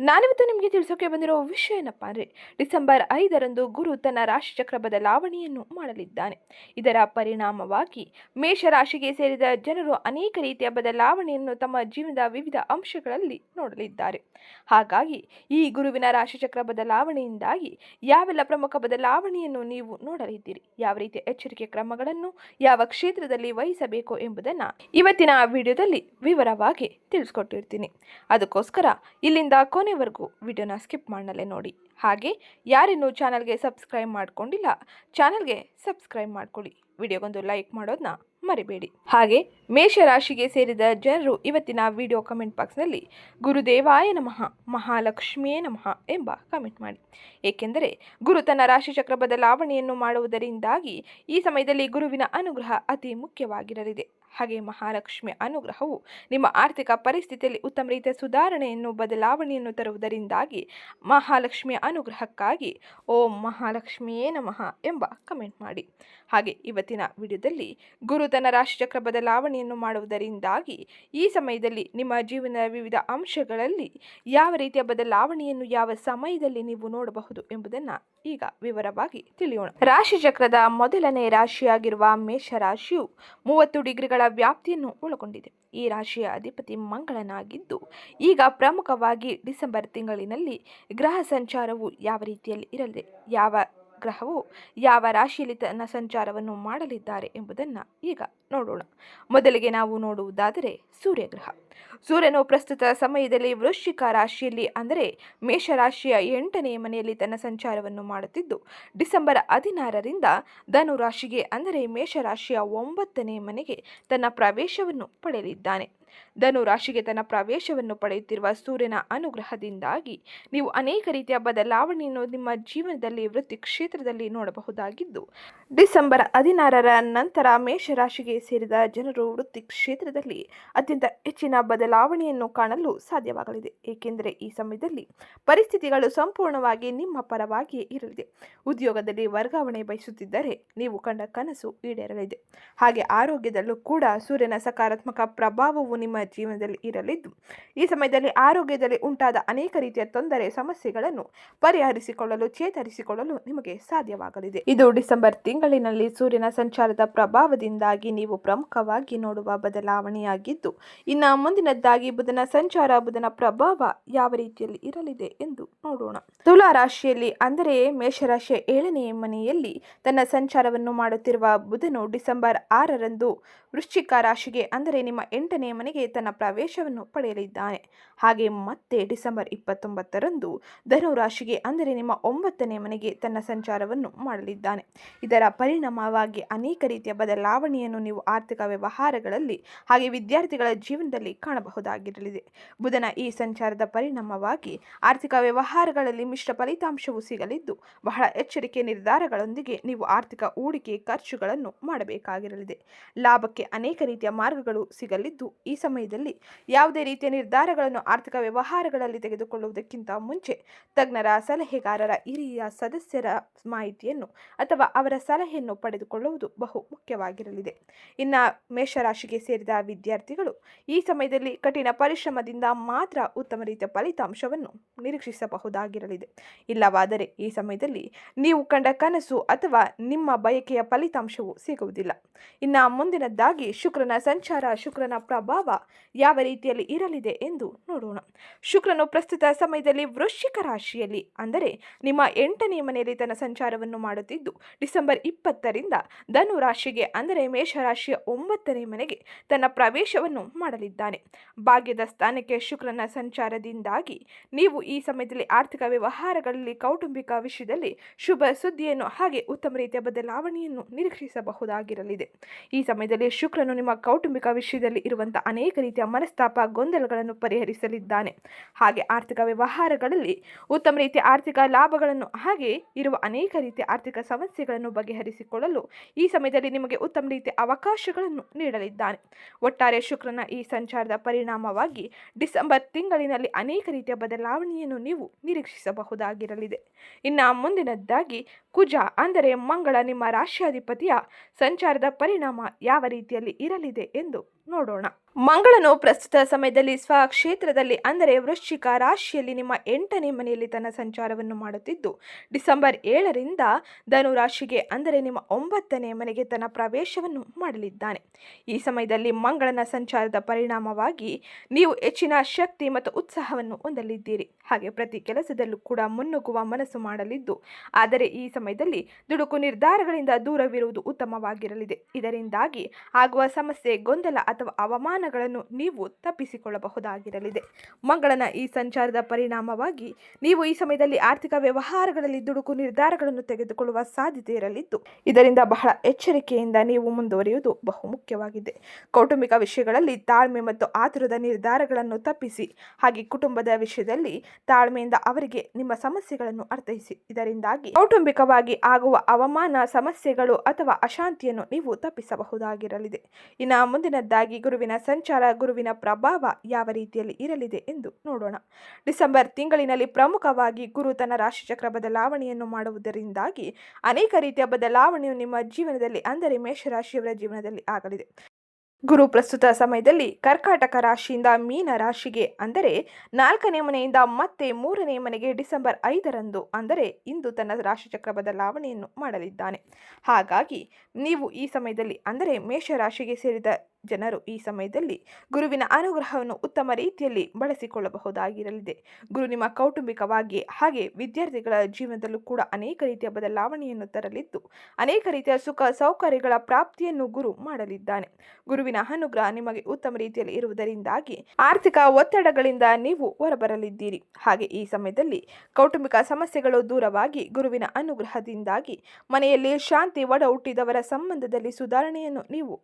ನಾನಿವತ್ತು ನಿಮಗೆ ತಿಳಿಸೋಕೆ ಬಂದಿರೋ ವಿಷಯ ಏನಪ್ಪ ಅಂದರೆ, ಡಿಸೆಂಬರ್ ಐದರಂದು ಗುರು ತನ್ನ ರಾಶಿಚಕ್ರ ಬದಲಾವಣೆಯನ್ನು ಮಾಡಲಿದ್ದಾನೆ. ಇದರ ಪರಿಣಾಮವಾಗಿ ಮೇಷರಾಶಿಗೆ ಸೇರಿದ ಜನರು ಅನೇಕ ರೀತಿಯ ಬದಲಾವಣೆಯನ್ನು ತಮ್ಮ ಜೀವನದ ವಿವಿಧ ಅಂಶಗಳಲ್ಲಿ ನೋಡಲಿದ್ದಾರೆ. ಹಾಗಾಗಿ ಈ ಗುರುವಿನ ರಾಶಿಚಕ್ರ ಬದಲಾವಣೆಯಿಂದಾಗಿ ಯಾವೆಲ್ಲ ಪ್ರಮುಖ ಬದಲಾವಣೆಯನ್ನು ನೀವು ನೋಡಲಿದ್ದೀರಿ? ಯಾವ ರೀತಿಯ ಎಚ್ಚರಿಕೆ ಕ್ರಮಗಳನ್ನು ಯಾವ ಕ್ಷೇತ್ರದಲ್ಲಿ ವಹಿಸಬೇಕು ಎಂಬುದನ್ನು ಇವತ್ತಿನ ವಿಡಿಯೋದಲ್ಲಿ ವಿವರವಾಗಿ ತಿಳಿಸ್ಕೊಟ್ಟಿರ್ತೀನಿ. ಅದಕ್ಕೋಸ್ಕರ ಇಲ್ಲಿಂದ ಕೊನೆವರೆಗೂ ವಿಡಿಯೋನ ಸ್ಕಿಪ್ ಮಾಡಲೇ ನೋಡಿ. ಹಾಗೆ ಯಾರಿನ್ನೂ ಚಾನಲ್ಗೆ ಸಬ್ಸ್ಕ್ರೈಬ್ ಮಾಡ್ಕೊಂಡಿಲ್ಲ, ಚಾನಲ್ಗೆ ಸಬ್ಸ್ಕ್ರೈಬ್ ಮಾಡ್ಕೊಳ್ಳಿ. ವಿಡಿಯೋಗೊಂದು ಲೈಕ್ ಮಾಡೋದನ್ನ ಮರಿಬೇಡಿ. ಹಾಗೆ ಮೇಷರಾಶಿಗೆ ಸೇರಿದ ಜನರು ಇವತ್ತಿನ ವಿಡಿಯೋ ಕಮೆಂಟ್ ಬಾಕ್ಸ್ನಲ್ಲಿ ಗುರುದೇವಾಯ ನಮಃ, ಮಹಾಲಕ್ಷ್ಮಿಯೇ ನಮಃ ಎಂಬ ಕಮೆಂಟ್ ಮಾಡಿ. ಏಕೆಂದರೆ ಗುರು ತನ್ನ ರಾಶಿಚಕ್ರ ಬದಲಾವಣೆಯನ್ನು ಮಾಡುವುದರಿಂದಾಗಿ ಈ ಸಮಯದಲ್ಲಿ ಗುರುವಿನ ಅನುಗ್ರಹ ಅತಿ ಮುಖ್ಯವಾಗಿರಲಿದೆ. ಹಾಗೆ ಮಹಾಲಕ್ಷ್ಮಿ ಅನುಗ್ರಹವು ನಿಮ್ಮ ಆರ್ಥಿಕ ಪರಿಸ್ಥಿತಿಯಲ್ಲಿ ಉತ್ತಮ ರೀತಿಯ ಸುಧಾರಣೆಯನ್ನು, ಬದಲಾವಣೆಯನ್ನು ತರುವುದರಿಂದಾಗಿ ಮಹಾಲಕ್ಷ್ಮಿಯ ಅನುಗ್ರಹಕ್ಕಾಗಿ ಓಂ ಮಹಾಲಕ್ಷ್ಮಿಯೇ ನಮಃ ಎಂಬ ಕಮೆಂಟ್ ಮಾಡಿ. ಹಾಗೆ ಇವತ್ತಿನ ವಿಡಿಯೋದಲ್ಲಿ ಗುರು ತನ್ನ ರಾಶಿಚಕ್ರ ಬದಲಾವಣೆಯನ್ನು ಮಾಡುವುದರಿಂದಾಗಿ ಈ ಸಮಯದಲ್ಲಿ ನಿಮ್ಮ ಜೀವನದ ವಿವಿಧ ಅಂಶಗಳಲ್ಲಿ ಯಾವ ರೀತಿಯ ಬದಲಾವಣೆಯನ್ನು ಯಾವ ಸಮಯದಲ್ಲಿ ನೀವು ನೋಡಬಹುದು ಎಂಬುದನ್ನು ಈಗ ವಿವರವಾಗಿ ತಿಳಿಯೋಣ. ರಾಶಿಚಕ್ರದ ಮೊದಲನೇ ರಾಶಿಯಾಗಿರುವ ಮೇಷರಾಶಿಯು ಮೂವತ್ತು ಡಿಗ್ರಿಗಳ ವ್ಯಾಪ್ತಿಯನ್ನು ಒಳಗೊಂಡಿದೆ. ಈ ರಾಶಿಯ ಅಧಿಪತಿ ಮಂಗಳನಾಗಿದ್ದು, ಈಗ ಪ್ರಮುಖವಾಗಿ ಡಿಸೆಂಬರ್ ತಿಂಗಳಿನಲ್ಲಿ ಗ್ರಹ ಸಂಚಾರವು ಯಾವ ರೀತಿಯಲ್ಲಿ ಇರಲಿದೆ, ಯಾವ ಗ್ರಹವು ಯಾವ ರಾಶಿಯಲ್ಲಿ ತನ್ನ ಸಂಚಾರವನ್ನು ಮಾಡಲಿದ್ದಾರೆ ಎಂಬುದನ್ನು ಈಗ ನೋಡೋಣ. ಮೊದಲಿಗೆ ನಾವು ನೋಡುವುದಾದರೆ ಸೂರ್ಯಗ್ರಹ. ಸೂರ್ಯನು ಪ್ರಸ್ತುತ ಸಮಯದಲ್ಲಿ ವೃಶ್ಚಿಕ ರಾಶಿಯಲ್ಲಿ ಅಂದರೆ ಮೇಷರಾಶಿಯ ಎಂಟನೇ ಮನೆಯಲ್ಲಿ ತನ್ನ ಸಂಚಾರವನ್ನು ಮಾಡುತ್ತಿದ್ದು, ಡಿಸೆಂಬರ್ ಹದಿನಾರರಿಂದ ಧನು ರಾಶಿಗೆ ಅಂದರೆ ಮೇಷರಾಶಿಯ ಒಂಬತ್ತನೇ ಮನೆಗೆ ತನ್ನ ಪ್ರವೇಶವನ್ನು ಪಡೆಯಲಿದ್ದಾನೆ. ಧನು ರಾಶಿಗೆ ತನ್ನ ಪ್ರವೇಶವನ್ನು ಪಡೆಯುತ್ತಿರುವ ಸೂರ್ಯನ ಅನುಗ್ರಹದಿಂದಾಗಿ ನೀವು ಅನೇಕ ರೀತಿಯ ಬದಲಾವಣೆಯನ್ನು ನಿಮ್ಮ ಜೀವನದಲ್ಲಿ ವೃತ್ತಿ ಕ್ಷೇತ್ರದಲ್ಲಿ ನೋಡಬಹುದಾಗಿದ್ದು, ಡಿಸೆಂಬರ್ ಹದಿನಾರರ ನಂತರ ಮೇಷರಾಶಿಗೆ ಸೇರಿದ ಜನರು ವೃತ್ತಿ ಕ್ಷೇತ್ರದಲ್ಲಿ ಅತ್ಯಂತ ಹೆಚ್ಚಿನ ಬದಲಾವಣೆಯನ್ನು ಕಾಣಲು ಸಾಧ್ಯವಾಗಲಿದೆ. ಏಕೆಂದರೆ ಈ ಸಮಯದಲ್ಲಿ ಪರಿಸ್ಥಿತಿಗಳು ಸಂಪೂರ್ಣವಾಗಿ ನಿಮ್ಮ ಪರವಾಗಿಯೇ ಇರಲಿದೆ. ಉದ್ಯೋಗದಲ್ಲಿ ವರ್ಗಾವಣೆ ಬಯಸುತ್ತಿದ್ದರೆ ನೀವು ಕಂಡ ಕನಸು ಈಡೇರಲಿದೆ. ಹಾಗೆ ಆರೋಗ್ಯದಲ್ಲೂ ಕೂಡ ಸೂರ್ಯನ ಸಕಾರಾತ್ಮಕ ಪ್ರಭಾವವು ನಿಮ್ಮ ಜೀವನದಲ್ಲಿ ಇರಲಿದ್ದು. ಈ ಸಮಯದಲ್ಲಿ ಆರೋಗ್ಯದಲ್ಲಿ ಉಂಟಾದ ಅನೇಕ ರೀತಿಯ ತೊಂದರೆ, ಸಮಸ್ಯೆಗಳನ್ನು ಪರಿಹರಿಸಿಕೊಳ್ಳಲು, ಚೇತರಿಸಿಕೊಳ್ಳಲು ನಿಮಗೆ ಸಾಧ್ಯವಾಗಲಿದೆ. ಇದು ಡಿಸೆಂಬರ್ ತಿಂಗಳಿನಲ್ಲಿ ಸೂರ್ಯನ ಸಂಚಾರದ ಪ್ರಭಾವದಿಂದಾಗಿ ನೀವು ಪ್ರಮುಖವಾಗಿ ನೋಡುವ ಬದಲಾವಣೆಯಾಗಿದ್ದು, ಇನ್ನು ಮುಂದಿನದ್ದಾಗಿ ಬುಧನ ಸಂಚಾರ, ಬುಧನ ಪ್ರಭಾವ ಯಾವ ರೀತಿಯಲ್ಲಿ ಇರಲಿದೆ ಎಂದು ನೋಡೋಣ. ತುಲಾ ರಾಶಿಯಲ್ಲಿ, ಅಂದರೆ ಮೇಷರಾಶಿಯ ಏಳನೆಯ ಮನೆಯಲ್ಲಿ ತನ್ನ ಸಂಚಾರವನ್ನು ಮಾಡುತ್ತಿರುವ ಬುಧನು ಡಿಸೆಂಬರ್ ಆರರಂದು ವೃಶ್ಚಿಕ ರಾಶಿಗೆ, ಅಂದರೆ ನಿಮ್ಮ ಎಂಟನೇ ಮನೆಗೆ ತನ್ನ ಪ್ರವೇಶವನ್ನು ಪಡೆಯಲಿದ್ದಾನೆ. ಹಾಗೆ ಮತ್ತೆ ಡಿಸೆಂಬರ್ ಇಪ್ಪತ್ತೊಂಬತ್ತರಂದು ಧನು ರಾಶಿಗೆ ಅಂದರೆ ನಿಮ್ಮ ಒಂಬತ್ತನೇ ಮನೆಗೆ ತನ್ನ ಸಂಚಾರವನ್ನು ಮಾಡಲಿದ್ದಾನೆ. ಇದರ ಪರಿಣಾಮವಾಗಿ ಅನೇಕ ರೀತಿಯ ಬದಲಾವಣೆಯನ್ನು ನೀವು ಆರ್ಥಿಕ ವ್ಯವಹಾರಗಳಲ್ಲಿ ಹಾಗೆ ವಿದ್ಯಾರ್ಥಿಗಳ ಜೀವನದಲ್ಲಿ ಕಾಣಬಹುದಾಗಿರಲಿದೆ. ಬುಧನ ಈ ಸಂಚಾರದ ಪರಿಣಾಮವಾಗಿ ಆರ್ಥಿಕ ವ್ಯವಹಾರಗಳಲ್ಲಿ ಮಿಶ್ರ ಫಲಿತಾಂಶವು ಸಿಗಲಿದ್ದು, ಬಹಳ ಎಚ್ಚರಿಕೆ ನಿರ್ಧಾರಗಳೊಂದಿಗೆ ನೀವು ಆರ್ಥಿಕ ಹೂಡಿಕೆ ಖರ್ಚುಗಳನ್ನು ಮಾಡಬೇಕಾಗಿರಲಿದೆ. ಲಾಭಕ್ಕೆ ಅನೇಕ ರೀತಿಯ ಮಾರ್ಗಗಳು ಸಿಗಲಿದ್ದು, ಈ ಸಮಯದಲ್ಲಿ ಯಾವುದೇ ರೀತಿಯ ನಿರ್ಧಾರಗಳನ್ನು ಆರ್ಥಿಕ ವ್ಯವಹಾರಗಳಲ್ಲಿ ತೆಗೆದುಕೊಳ್ಳುವುದಕ್ಕಿಂತ ಮುಂಚೆ ತಜ್ಞರ ಸಲಹೆಗಾರರ ಹಿರಿಯ ಸದಸ್ಯರ ಮಾಹಿತಿಯನ್ನು ಅಥವಾ ಅವರ ಸಲಹೆಯನ್ನು ಪಡೆದುಕೊಳ್ಳುವುದು ಬಹು ಮುಖ್ಯವಾಗಿರಲಿದೆ. ಇನ್ನು ಮೇಷರಾಶಿಗೆ ಸೇರಿದ ವಿದ್ಯಾರ್ಥಿಗಳು ಈ ಸಮಯದಲ್ಲಿ ಕಠಿಣ ಪರಿಶ್ರಮದಿಂದ ಮಾತ್ರ ಉತ್ತಮ ರೀತಿಯ ಫಲಿತಾಂಶವನ್ನು ನಿರೀಕ್ಷಿಸಬಹುದಾಗಿರಲಿದೆ. ಇಲ್ಲವಾದರೆ ಈ ಸಮಯದಲ್ಲಿ ನೀವು ಕಂಡ ಕನಸು ಅಥವಾ ನಿಮ್ಮ ಬಯಕೆಯ ಫಲಿತಾಂಶವು ಸಿಗುವುದಿಲ್ಲ. ಇನ್ನು ಮುಂದಿನದ್ದಾಗಿ ಶುಕ್ರನ ಸಂಚಾರ ಶುಕ್ರನ ಪ್ರಭಾವ ಯಾವ ರೀತಿಯಲ್ಲಿ ಇರಲಿದೆ ಎಂದು ನೋಡೋಣ. ಶುಕ್ರನು ಪ್ರಸ್ತುತ ಸಮಯದಲ್ಲಿ ವೃಶ್ಚಿಕ ರಾಶಿಯಲ್ಲಿ, ಅಂದರೆ ನಿಮ್ಮ ಎಂಟನೇ ಮನೆಯಲ್ಲಿ ತನ್ನ ಸಂಚಾರವನ್ನು ಮಾಡುತ್ತಿದ್ದು, ಡಿಸೆಂಬರ್ ಇಪ್ಪತ್ತರಿಂದ ಧನು ರಾಶಿಗೆ, ಅಂದರೆ ಮೇಷರಾಶಿಯ ಒಂಬತ್ತನೇ ಮನೆಗೆ ತನ್ನ ಪ್ರವೇಶವನ್ನು ಮಾಡಲಿದ್ದಾನೆ. ಭಾಗ್ಯದ ಸ್ಥಾನಕ್ಕೆ ಶುಕ್ರನ ಸಂಚಾರದಿಂದಾಗಿ ನೀವು ಈ ಸಮಯದಲ್ಲಿ ಆರ್ಥಿಕ ವ್ಯವಹಾರಗಳಲ್ಲಿ, ಕೌಟುಂಬಿಕ ವಿಷಯದಲ್ಲಿ ಶುಭ ಸುದ್ದಿಯನ್ನು ಹಾಗೆ ಉತ್ತಮ ರೀತಿಯ ಬದಲಾವಣೆಯನ್ನು ನಿರೀಕ್ಷಿಸಬಹುದಾಗಿರಲಿದೆ. ಈ ಸಮಯದಲ್ಲಿ ಶುಕ್ರನು ನಿಮ್ಮ ಕೌಟುಂಬಿಕ ವಿಷಯದಲ್ಲಿ ಇರುವಂತಹ ಅನೇಕ ಅನೇಕ ರೀತಿಯ ಮನಸ್ತಾಪ, ಗೊಂದಲಗಳನ್ನು ಪರಿಹರಿಸಲಿದ್ದಾನೆ. ಹಾಗೆ ಆರ್ಥಿಕ ವ್ಯವಹಾರಗಳಲ್ಲಿ ಉತ್ತಮ ರೀತಿಯ ಆರ್ಥಿಕ ಲಾಭಗಳನ್ನು ಹಾಗೆ ಇರುವ ಅನೇಕ ರೀತಿಯ ಆರ್ಥಿಕ ಸಮಸ್ಯೆಗಳನ್ನು ಬಗೆಹರಿಸಿಕೊಳ್ಳಲು ಈ ಸಮಯದಲ್ಲಿ ನಿಮಗೆ ಉತ್ತಮ ರೀತಿಯ ಅವಕಾಶಗಳನ್ನು ನೀಡಲಿದ್ದಾನೆ. ಒಟ್ಟಾರೆ ಶುಕ್ರನ ಈ ಸಂಚಾರದ ಪರಿಣಾಮವಾಗಿ ಡಿಸೆಂಬರ್ ತಿಂಗಳಿನಲ್ಲಿ ಅನೇಕ ರೀತಿಯ ಬದಲಾವಣೆಯನ್ನು ನೀವು ನಿರೀಕ್ಷಿಸಬಹುದಾಗಿರಲಿದೆ. ಇನ್ನು ಮುಂದಿನದ್ದಾಗಿ ಕುಜ ಅಂದರೆ ಮಂಗಳ ನಿಮ್ಮ ರಾಶಿಯಾಧಿಪತಿಯ ಸಂಚಾರದ ಪರಿಣಾಮ ಯಾವ ರೀತಿಯಲ್ಲಿ ಇರಲಿದೆ ಎಂದು ನೋಡೋಣ. ಮಂಗಳನು ಪ್ರಸ್ತುತ ಸಮಯದಲ್ಲಿ ಸ್ವಕ್ಷೇತ್ರದಲ್ಲಿ ಅಂದರೆ ವೃಶ್ಚಿಕ ರಾಶಿಯಲ್ಲಿ ನಿಮ್ಮ ಎಂಟನೇ ಮನೆಯಲ್ಲಿ ತನ್ನ ಸಂಚಾರವನ್ನು ಮಾಡುತ್ತಿದ್ದು, ಡಿಸೆಂಬರ್ ಏಳರಿಂದ ಧನು ರಾಶಿಗೆ, ಅಂದರೆ ನಿಮ್ಮ ಒಂಬತ್ತನೇ ಮನೆಗೆ ತನ್ನ ಪ್ರವೇಶವನ್ನು ಮಾಡಲಿದ್ದಾನೆ. ಈ ಸಮಯದಲ್ಲಿ ಮಂಗಳನ ಸಂಚಾರದ ಪರಿಣಾಮವಾಗಿ ನೀವು ಹೆಚ್ಚಿನ ಶಕ್ತಿ ಮತ್ತು ಉತ್ಸಾಹವನ್ನು ಹೊಂದಲಿದ್ದೀರಿ. ಹಾಗೆ ಪ್ರತಿ ಕೆಲಸದಲ್ಲೂ ಕೂಡ ಮುನ್ನುಗ್ಗುವ ಮನಸ್ಸು ಮಾಡಲಿದ್ದು, ಆದರೆ ಈ ಸಮಯದಲ್ಲಿ ದುಡುಕು ನಿರ್ಧಾರಗಳಿಂದ ದೂರವಿರುವುದು ಉತ್ತಮವಾಗಿರಲಿದೆ. ಇದರಿಂದಾಗಿ ಆಗುವ ಸಮಸ್ಯೆ, ಗೊಂದಲ ಅಥವಾ ಅವಮಾನಗಳನ್ನು ನೀವು ತಪ್ಪಿಸಿಕೊಳ್ಳಬಹುದಾಗಿರಲಿದೆ. ಮಂಗಳನ ಈ ಸಂಚಾರದ ಪರಿಣಾಮವಾಗಿ ನೀವು ಈ ಸಮಯದಲ್ಲಿ ಆರ್ಥಿಕ ವ್ಯವಹಾರಗಳಲ್ಲಿ ದುಡುಕು ನಿರ್ಧಾರಗಳನ್ನು ತೆಗೆದುಕೊಳ್ಳುವ ಸಾಧ್ಯತೆ ಇರಲಿದ್ದು, ಇದರಿಂದ ಬಹಳ ಎಚ್ಚರಿಕೆಯಿಂದ ನೀವು ಮುಂದುವರಿಯುವುದು ಬಹು ಮುಖ್ಯವಾಗಿದೆ ಕೌಟುಂಬಿಕ ವಿಷಯಗಳಲ್ಲಿ ತಾಳ್ಮೆ ಮತ್ತು ಆತುರದ ನಿರ್ಧಾರಗಳನ್ನು ತಪ್ಪಿಸಿ, ಹಾಗೆ ಕುಟುಂಬದ ವಿಷಯದಲ್ಲಿ ತಾಳ್ಮೆಯಿಂದ ಅವರಿಗೆ ನಿಮ್ಮ ಸಮಸ್ಯೆಗಳನ್ನು ಅರ್ಥೈಸಿ. ಇದರಿಂದಾಗಿ ಕೌಟುಂಬಿಕವಾಗಿ ಆಗುವ ಅವಮಾನ, ಸಮಸ್ಯೆಗಳು ಅಥವಾ ಅಶಾಂತಿಯನ್ನು ನೀವು ತಪ್ಪಿಸಬಹುದಾಗಿರಲಿದೆ. ಇನ್ನು ಮುಂದಿನದ್ದಾಗಿ ಗುರುವಿನ ಸಂಚಾರ ಗುರುವಿನ ಪ್ರಭಾವ ಯಾವ ರೀತಿಯಲ್ಲಿ ಇರಲಿದೆ ಎಂದು ನೋಡೋಣ. ಡಿಸೆಂಬರ್ ತಿಂಗಳಿನಲ್ಲಿ ಪ್ರಮುಖವಾಗಿ ಗುರು ತನ್ನ ರಾಶಿಚಕ್ರ ಬದಲಾವಣೆಯನ್ನು ಮಾಡುವುದರಿಂದಾಗಿ ಅನೇಕ ರೀತಿಯ ಬದಲಾವಣೆಯು ನಿಮ್ಮ ಜೀವನದಲ್ಲಿ, ಅಂದರೆ ಮೇಷರಾಶಿಯವರ ಜೀವನದಲ್ಲಿ ಆಗಲಿದೆ. ಗುರು ಪ್ರಸ್ತುತ ಸಮಯದಲ್ಲಿ ಕರ್ಕಾಟಕ ರಾಶಿಯಿಂದ ಮೀನ ರಾಶಿಗೆ, ಅಂದರೆ ನಾಲ್ಕನೇ ಮನೆಯಿಂದ ಮತ್ತೆ ಮೂರನೇ ಮನೆಗೆ ಡಿಸೆಂಬರ್ ಐದರಂದು, ಅಂದರೆ ಇಂದು ತನ್ನ ರಾಶಿಚಕ್ರ ಬದಲಾವಣೆಯನ್ನು ಮಾಡಲಿದ್ದಾನೆ. ಹಾಗಾಗಿ, ನೀವು ಈ ಸಮಯದಲ್ಲಿ, ಅಂದರೆ ಮೇಷರಾಶಿಗೆ ಸೇರಿದ ಜನರು ಈ ಸಮಯದಲ್ಲಿ ಗುರುವಿನ ಅನುಗ್ರಹವನ್ನು ಉತ್ತಮ ರೀತಿಯಲ್ಲಿ ಬಳಸಿಕೊಳ್ಳಬಹುದಾಗಿರಲಿದೆ. ಗುರು ನಿಮ್ಮ ಕೌಟುಂಬಿಕವಾಗಿ ಹಾಗೆ ವಿದ್ಯಾರ್ಥಿಗಳ ಜೀವನದಲ್ಲೂ ಕೂಡ ಅನೇಕ ರೀತಿಯ ಬದಲಾವಣೆಯನ್ನು ತರಲಿದ್ದು, ಅನೇಕ ರೀತಿಯ ಸುಖ ಸೌಕರ್ಯಗಳ ಪ್ರಾಪ್ತಿಯನ್ನು ಗುರು ಮಾಡಲಿದ್ದಾನೆ. ಗುರುವಿನ ಅನುಗ್ರಹ ನಿಮಗೆ ಉತ್ತಮ ರೀತಿಯಲ್ಲಿ ಇರುವುದರಿಂದಾಗಿ ಆರ್ಥಿಕ ಒತ್ತಡಗಳಿಂದ ನೀವು ಹೊರಬರಲಿದ್ದೀರಿ. ಹಾಗೆ ಈ ಸಮಯದಲ್ಲಿ ಕೌಟುಂಬಿಕ ಸಮಸ್ಯೆಗಳು ದೂರವಾಗಿ ಗುರುವಿನ ಅನುಗ್ರಹದಿಂದಾಗಿ ಮನೆಯಲ್ಲಿ ಶಾಂತಿ ಒಡ ಹುಟ್ಟಿದವರ ಸಂಬಂಧದಲ್ಲಿ ಸುಧಾರಣೆಯನ್ನು ನೀವು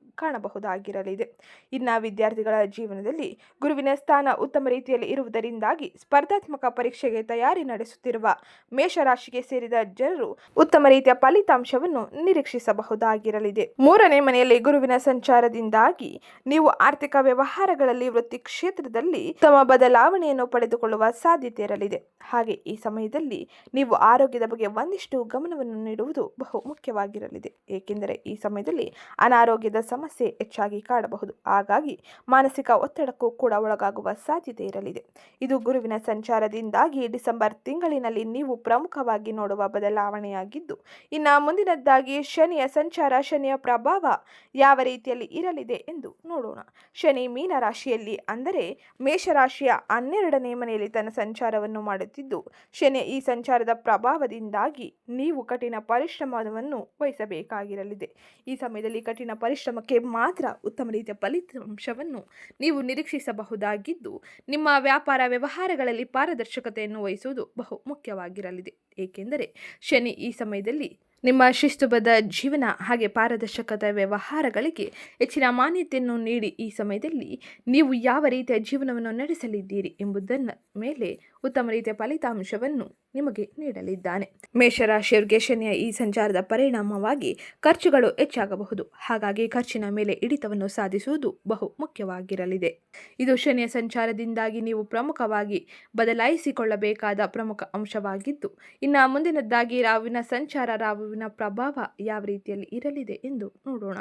ಕಾಣಬಹುದಾಗಿರಲಿದೆ ಇನ್ನು ವಿದ್ಯಾರ್ಥಿಗಳ ಜೀವನದಲ್ಲಿ ಗುರುವಿನ ಸ್ಥಾನ ಉತ್ತಮ ರೀತಿಯಲ್ಲಿ ಇರುವುದರಿಂದಾಗಿ ಸ್ಪರ್ಧಾತ್ಮಕ ಪರೀಕ್ಷೆಗೆ ತಯಾರಿ ನಡೆಸುತ್ತಿರುವ ಮೇಷರಾಶಿಗೆ ಸೇರಿದ ಜನರು ಉತ್ತಮ ರೀತಿಯ ಫಲಿತಾಂಶವನ್ನು ನಿರೀಕ್ಷಿಸಬಹುದಾಗಿರಲಿದೆ. ಮೂರನೇ ಮನೆಯಲ್ಲಿ ಗುರುವಿನ ಸಂಚಾರದಿಂದಾಗಿ ನೀವು ಆರ್ಥಿಕ ವ್ಯವಹಾರಗಳಲ್ಲಿ, ವೃತ್ತಿ ಕ್ಷೇತ್ರದಲ್ಲಿ ತಮ್ಮ ಬದಲಾವಣೆಯನ್ನು ಪಡೆದುಕೊಳ್ಳುವ ಸಾಧ್ಯತೆ ಇರಲಿದೆ. ಹಾಗೆ ಈ ಸಮಯದಲ್ಲಿ ನೀವು ಆರೋಗ್ಯದ ಬಗ್ಗೆ ಒಂದಿಷ್ಟು ಗಮನವನ್ನು ನೀಡುವುದು ಬಹು ಮುಖ್ಯವಾಗಿರಲಿದೆ ಏಕೆಂದರೆ ಈ ಸಮಯದಲ್ಲಿ ಅನಾರೋಗ್ಯದ ಸಮಸ್ಯೆ ಹೆಚ್ಚಾಗಿ ಕಾಡಬಹುದು ಹಾಗಾಗಿ ಮಾನಸಿಕ ಒತ್ತಡಕ್ಕೂ ಕೂಡ ಒಳಗಾಗುವ ಸಾಧ್ಯತೆ ಇರಲಿದೆ. ಇದು ಗುರುವಿನ ಸಂಚಾರದಿಂದಾಗಿ ಡಿಸೆಂಬರ್ ತಿಂಗಳಿನಲ್ಲಿ ನೀವು ಪ್ರಮುಖವಾಗಿ ನೋಡುವ ಬದಲಾವಣೆಯಾಗಿದ್ದು, ಇನ್ನು ಮುಂದಿನದ್ದಾಗಿ ಶನಿಯ ಸಂಚಾರ, ಶನಿಯ ಪ್ರಭಾವ ಯಾವ ರೀತಿಯಲ್ಲಿ ಇರಲಿದೆ ಎಂದು ನೋಡೋಣ. ಶನಿ ಮೀನ ರಾಶಿಯಲ್ಲಿ ಅಂದರೆ ಮೇಷರಾಶಿಯ ಹನ್ನೆರಡನೇ ಮನೆಯಲ್ಲಿ ತನ್ನ ಸಂಚಾರವನ್ನು ಮಾಡುತ್ತಿದ್ದು, ಶನಿ ಈ ಸಂಚಾರದ ಪ್ರಭಾವದಿಂದಾಗಿ ನೀವು ಕಠಿಣ ಪರಿಶ್ರಮವನ್ನು ವಹಿಸಬೇಕಾಗಿರಲಿದೆ. ಈ ಸಮಯದಲ್ಲಿ ಕಠಿಣ ಪರಿಶ್ರಮಕ್ಕೆ ಮಾತ್ರ ಉತ್ತಮ ರೀತಿಯ ಫಲಿತಾಂಶವನ್ನು ನೀವು ನಿರೀಕ್ಷಿಸಬಹುದಾಗಿದ್ದು, ನಿಮ್ಮ ವ್ಯಾಪಾರ ವ್ಯವಹಾರಗಳಲ್ಲಿ ಪಾರದರ್ಶಕತೆಯನ್ನು ವಹಿಸುವುದು ಬಹು ಮುಖ್ಯವಾಗಿರಲಿದೆ. ಏಕೆಂದರೆ ಶನಿ ಈ ಸಮಯದಲ್ಲಿ ನಿಮ್ಮ ಶಿಸ್ತುಬದ್ಧ ಜೀವನ ಹಾಗೆ ಪಾರದರ್ಶಕತೆ ವ್ಯವಹಾರಗಳಿಗೆ ಹೆಚ್ಚಿನ ಮಾನ್ಯತೆಯನ್ನು ನೀಡಿ, ಈ ಸಮಯದಲ್ಲಿ ನೀವು ಯಾವ ರೀತಿಯ ಜೀವನವನ್ನು ನಡೆಸಲಿದ್ದೀರಿ ಎಂಬುದನ್ನ ಮೇಲೆ ಉತ್ತಮ ರೀತಿಯ ಫಲಿತಾಂಶವನ್ನು ನಿಮಗೆ ನೀಡಲಿದ್ದಾನೆ. ಮೇಷರಾಶಿಯವರಿಗೆ ಶನಿಯ ಈ ಸಂಚಾರದ ಪರಿಣಾಮವಾಗಿ ಖರ್ಚುಗಳು ಹೆಚ್ಚಾಗಬಹುದು. ಹಾಗಾಗಿ ಖರ್ಚಿನ ಮೇಲೆ ಹಿಡಿತವನ್ನು ಸಾಧಿಸುವುದು ಬಹು ಮುಖ್ಯವಾಗಿರಲಿದೆ. ಇದು ಶನಿಯ ಸಂಚಾರದಿಂದಾಗಿ ನೀವು ಪ್ರಮುಖವಾಗಿ ಬದಲಾಯಿಸಿಕೊಳ್ಳಬೇಕಾದ ಪ್ರಮುಖ ಅಂಶವಾಗಿದ್ದು, ಇನ್ನು ಮುಂದಿನದ್ದಾಗಿ ರಾವಿನ ಸಂಚಾರ, ರಾಹುವಿನ ಪ್ರಭಾವ ಯಾವ ರೀತಿಯಲ್ಲಿ ಇರಲಿದೆ ಎಂದು ನೋಡೋಣ.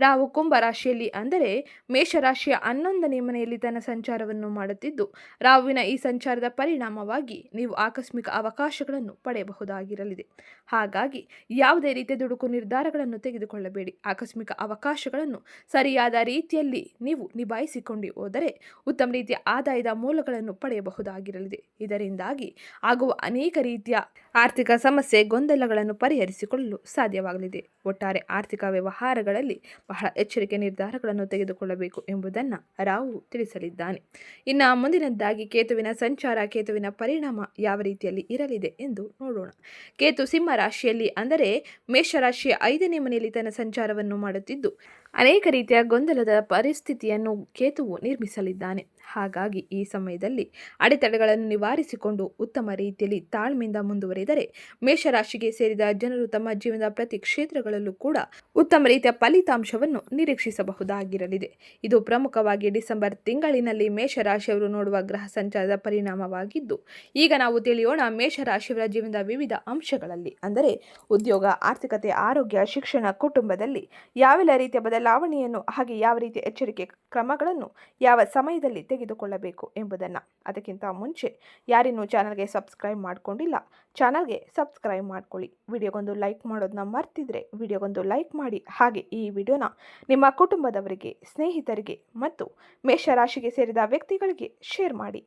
ರಾಹು ಕುಂಭ ರಾಶಿಯಲ್ಲಿ ಅಂದರೆ ಮೇಷರಾಶಿಯ ಹನ್ನೊಂದನೇ ಮನೆಯಲ್ಲಿ ತನ್ನ ಸಂಚಾರವನ್ನು ಮಾಡುತ್ತಿದ್ದು, ರಾಹುವಿನ ಈ ಸಂಚಾರದ ಪರಿಣಾಮವಾಗಿ ನೀವು ಆಕಸ್ಮಿಕ ಅವಕಾಶಗಳನ್ನು ಪಡೆಯಬಹುದಾಗಿರಲಿದೆ. ಹಾಗಾಗಿ ಯಾವುದೇ ರೀತಿಯ ದುಡುಕು ನಿರ್ಧಾರಗಳನ್ನು ತೆಗೆದುಕೊಳ್ಳಬೇಡಿ. ಆಕಸ್ಮಿಕ ಅವಕಾಶಗಳನ್ನು ಸರಿಯಾದ ರೀತಿಯಲ್ಲಿ ನೀವು ನಿಭಾಯಿಸಿಕೊಂಡು ಹೋದರೆ ಉತ್ತಮ ರೀತಿಯ ಆದಾಯದ ಮೂಲಗಳನ್ನು ಪಡೆಯಬಹುದಾಗಿರಲಿದೆ. ಇದರಿಂದಾಗಿ ಆಗುವ ಅನೇಕ ರೀತಿಯ ಆರ್ಥಿಕ ಸಮಸ್ಯೆ, ಗೊಂದಲಗಳನ್ನು ಪರಿಹರಿಸಿಕೊಳ್ಳಲು ಸಾಧ್ಯವಾಗಲಿದೆ. ಒಟ್ಟಾರೆ ಆರ್ಥಿಕ ವ್ಯವಹಾರಗಳಲ್ಲಿ ಬಹಳ ಎಚ್ಚರಿಕೆ ನಿರ್ಧಾರಗಳನ್ನು ತೆಗೆದುಕೊಳ್ಳಬೇಕು ಎಂಬುದನ್ನು ರಾವು ತಿಳಿಸಲಿದ್ದಾನೆ. ಇನ್ನು ಮುಂದಿನದ್ದಾಗಿ ಕೇತುವಿನ ಸಂಚಾರ ಕೇತು ಕೇತುವಿನ ಪರಿಣಾಮ ಯಾವ ರೀತಿಯಲ್ಲಿ ಇರಲಿದೆ ಎಂದು ನೋಡೋಣ. ಕೇತು ಸಿಂಹ ರಾಶಿಯಲ್ಲಿ ಅಂದರೆ ಮೇಷರಾಶಿಯ ಐದನೇ ಮನೆಯಲ್ಲಿ ತನ್ನ ಸಂಚಾರವನ್ನು ಮಾಡುತ್ತಿದ್ದು ಅನೇಕ ರೀತಿಯ ಗೊಂದಲದ ಪರಿಸ್ಥಿತಿಯನ್ನು ಕೇತುವು ನಿರ್ಮಿಸಲಿದ್ದಾನೆ. ಹಾಗಾಗಿ ಈ ಸಮಯದಲ್ಲಿ ಅಡೆತಡೆಗಳನ್ನು ನಿವಾರಿಸಿಕೊಂಡು ಉತ್ತಮ ರೀತಿಯಲ್ಲಿ ತಾಳ್ಮೆಯಿಂದ ಮುಂದುವರಿದರೆ ಮೇಷರಾಶಿಗೆ ಸೇರಿದ ಜನರು ತಮ್ಮ ಜೀವನದ ಪ್ರತಿ ಕ್ಷೇತ್ರಗಳಲ್ಲೂ ಕೂಡ ಉತ್ತಮ ರೀತಿಯ ಫಲಿತಾಂಶವನ್ನು ನಿರೀಕ್ಷಿಸಬಹುದಾಗಿರಲಿದೆ. ಇದು ಪ್ರಮುಖವಾಗಿ ಡಿಸೆಂಬರ್ ತಿಂಗಳಿನಲ್ಲಿ ಮೇಷರಾಶಿಯವರು ನೋಡುವ ಗ್ರಹ ಸಂಚಾರದ ಪರಿಣಾಮವಾಗಿದ್ದು, ಈಗ ನಾವು ತಿಳಿಯೋಣ ಮೇಷರಾಶಿಯವರ ಜೀವನದ ವಿವಿಧ ಅಂಶಗಳಲ್ಲಿ. ಅಂದರೆ, ಉದ್ಯೋಗ, ಆರ್ಥಿಕತೆ, ಆರೋಗ್ಯ, ಶಿಕ್ಷಣ, ಕುಟುಂಬದಲ್ಲಿ ಯಾವೆಲ್ಲ ರೀತಿಯ ಬದಲಾವಣೆಯನ್ನು ಹಾಗೆ ಯಾವ ರೀತಿಯ ಎಚ್ಚರಿಕೆ ಕ್ರಮಗಳನ್ನು ಯಾವ ಸಮಯದಲ್ಲಿ ತೆಗೆದುಕೊಳ್ಳಬೇಕು ಎಂಬುದನ್ನು. ಅದಕ್ಕಿಂತ ಮುಂಚೆ ಯಾರಿನ್ನೂ ಚಾನಲ್ಗೆ ಸಬ್ಸ್ಕ್ರೈಬ್ ಮಾಡಿಕೊಂಡಿಲ್ಲ, ಚಾನಲ್ಗೆ ಸಬ್ಸ್ಕ್ರೈಬ್ ಮಾಡ್ಕೊಳ್ಳಿ. ವಿಡಿಯೋಗೊಂದು ಲೈಕ್ ಮಾಡೋದನ್ನ ಮರ್ತಿದ್ರೆ ವಿಡಿಯೋಗೊಂದು ಲೈಕ್ ಮಾಡಿ. ಹಾಗೆ ಈ ವಿಡಿಯೋನ ನಿಮ್ಮ ಕುಟುಂಬದವರಿಗೆ, ಸ್ನೇಹಿತರಿಗೆ ಮತ್ತು ಮೇಷರಾಶಿಗೆ ಸೇರಿದ ವ್ಯಕ್ತಿಗಳಿಗೆ ಶೇರ್ ಮಾಡಿ.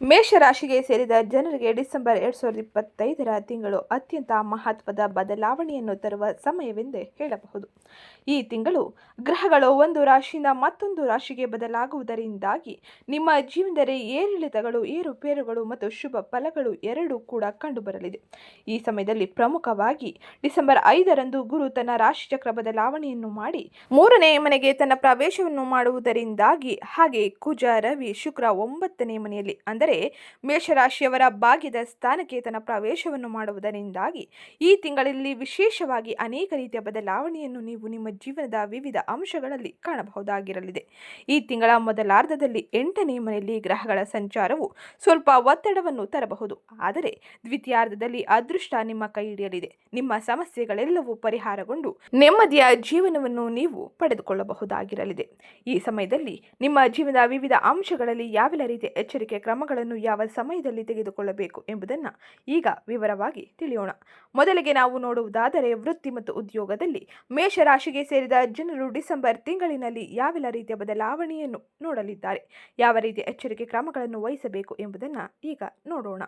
ಮೇಷರಾಶಿಗೆ ಸೇರಿದ ಜನರಿಗೆ ಡಿಸೆಂಬರ್ ಎರಡು ಸಾವಿರದ ಇಪ್ಪತ್ತೈದರ ತಿಂಗಳು ಅತ್ಯಂತ ಮಹತ್ವದ ಬದಲಾವಣೆಯನ್ನು ತರುವ ಸಮಯವೆಂದೇ ಹೇಳಬಹುದು. ಈ ತಿಂಗಳು ಗ್ರಹಗಳು ಒಂದು ರಾಶಿಯಿಂದ ಮತ್ತೊಂದು ರಾಶಿಗೆ ಬದಲಾಗುವುದರಿಂದಾಗಿ ನಿಮ್ಮ ಜೀವನದಲ್ಲಿ ಏರಿಳಿತಗಳು, ಏರುಪೇರುಗಳು ಮತ್ತು ಶುಭ ಫಲಗಳು ಎರಡೂ ಕೂಡ ಕಂಡುಬರಲಿದೆ. ಈ ಸಮಯದಲ್ಲಿ ಪ್ರಮುಖವಾಗಿ ಡಿಸೆಂಬರ್ ಐದರಂದು ಗುರು ತನ್ನ ರಾಶಿಚಕ್ರ ಬದಲಾವಣೆಯನ್ನು ಮಾಡಿ ಮೂರನೇ ಮನೆಗೆ ತನ್ನ ಪ್ರವೇಶವನ್ನು ಮಾಡುವುದರಿಂದಾಗಿ ಹಾಗೆ ಕುಜ, ರವಿ, ಶುಕ್ರ ಒಂಬತ್ತನೇ ಮನೆಯಲ್ಲಿ ಅಂದರೆ ಮೇಷರಾಶಿಯವರ ಭಾಗ್ಯದ ಸ್ಥಾನಕ್ಕೆ ತನ್ನ ಪ್ರವೇಶವನ್ನು ಮಾಡುವುದರಿಂದಾಗಿ ಈ ತಿಂಗಳಲ್ಲಿ ವಿಶೇಷವಾಗಿ ಅನೇಕ ರೀತಿಯ ಬದಲಾವಣೆಯನ್ನು ನೀವು ನಿಮ್ಮ ಜೀವನದ ವಿವಿಧ ಅಂಶಗಳಲ್ಲಿ ಕಾಣಬಹುದಾಗಿರಲಿದೆ. ಈ ತಿಂಗಳ ಮೊದಲಾರ್ಧದಲ್ಲಿ ಎಂಟನೇ ಮನೆಯಲ್ಲಿ ಗ್ರಹಗಳ ಸಂಚಾರವು ಸ್ವಲ್ಪ ಒತ್ತಡವನ್ನು ತರಬಹುದು. ಆದರೆ ದ್ವಿತೀಯಾರ್ಧದಲ್ಲಿ ಅದೃಷ್ಟ ನಿಮ್ಮ ಕೈ ಹಿಡಿಯಲಿದೆ. ನಿಮ್ಮ ಸಮಸ್ಯೆಗಳೆಲ್ಲವೂ ಪರಿಹಾರಗೊಂಡು ನೆಮ್ಮದಿಯ ಜೀವನವನ್ನು ನೀವು ಪಡೆದುಕೊಳ್ಳಬಹುದಾಗಿರಲಿದೆ. ಈ ಸಮಯದಲ್ಲಿ ನಿಮ್ಮ ಜೀವನದ ವಿವಿಧ ಅಂಶಗಳಲ್ಲಿ ಯಾವೆಲ್ಲ ರೀತಿಯ ಎಚ್ಚರಿಕೆ ಕ್ರಮಗಳನ್ನು ಯಾವ ಸಮಯದಲ್ಲಿ ತೆಗೆದುಕೊಳ್ಳಬೇಕು ಎಂಬುದನ್ನು ಈಗ ವಿವರವಾಗಿ ತಿಳಿಯೋಣ. ಮೊದಲಿಗೆ ನಾವು ನೋಡುವುದಾದರೆ ವೃತ್ತಿ ಮತ್ತು ಉದ್ಯೋಗದಲ್ಲಿ ಮೇಷರಾಶಿಗೆ ಸೇರಿದ ಜನರು ಡಿಸೆಂಬರ್ ತಿಂಗಳಿನಲ್ಲಿ ಯಾವೆಲ್ಲ ರೀತಿಯ ಬದಲಾವಣೆಯನ್ನು ನೋಡಲಿದ್ದಾರೆ, ಯಾವ ರೀತಿಯ ಎಚ್ಚರಿಕೆ ಕ್ರಮಗಳನ್ನು ವಹಿಸಬೇಕು ಎಂಬುದನ್ನು ಈಗ ನೋಡೋಣ.